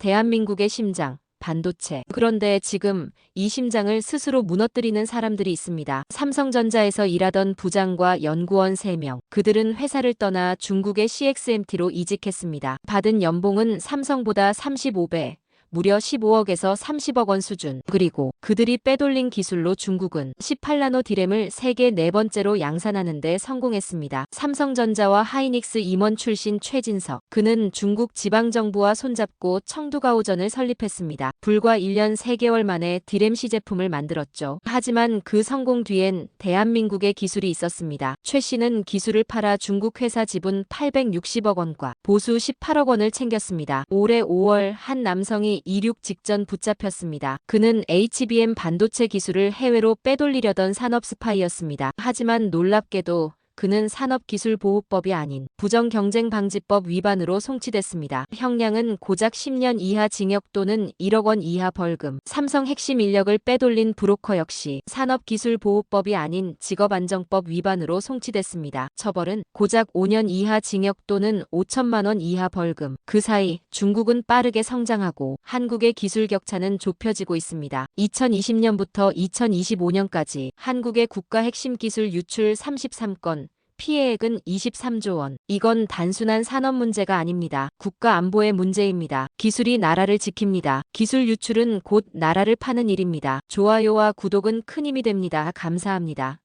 대한민국의 심장, 반도체. 그런데 지금 이 심장을 스스로 무너뜨리는 사람들이 있습니다. 삼성전자에서 일하던 부장과 연구원 3명. 그들은 회사를 떠나 중국의 CXMT로 이직했습니다. 받은 연봉은 삼성보다 35배. 무려 15억에서 30억 원 수준. 그리고 그들이 빼돌린 기술로 중국은 18나노 디램을 세계 네 번째로 양산하는 데 성공했습니다. 삼성전자와 하이닉스 임원 출신 최진석. 그는 중국 지방정부와 손잡고 청두가오전을 설립했습니다. 불과 1년 3개월 만에 디램 시 제품을 만들었죠. 하지만 그 성공 뒤엔 대한민국의 기술이 있었습니다. 최 씨는 기술을 팔아 중국 회사 지분 860억 원과 보수 18억 원을 챙겼습니다. 올해 5월 한 남성이 이륙 직전 붙잡혔습니다. 그는 HBM 반도체 기술을 해외로 빼돌리려던 산업 스파이였습니다. 하지만 놀랍게도 그는 산업기술보호법이 아닌 부정경쟁방지법 위반으로 송치됐습니다. 형량은 고작 10년 이하 징역 또는 1억 원 이하 벌금. 삼성 핵심 인력을 빼돌린 브로커 역시 산업기술보호법이 아닌 직업안정법 위반으로 송치됐습니다. 처벌은 고작 5년 이하 징역 또는 5천만 원 이하 벌금. 그 사이 중국은 빠르게 성장하고 한국의 기술 격차는 좁혀지고 있습니다. 2020년부터 2025년까지 한국의 국가 핵심 기술 유출 33건, 피해액은 23조 원. 이건 단순한 산업 문제가 아닙니다. 국가 안보의 문제입니다. 기술이 나라를 지킵니다. 기술 유출은 곧 나라를 파는 일입니다. 좋아요와 구독은 큰 힘이 됩니다. 감사합니다.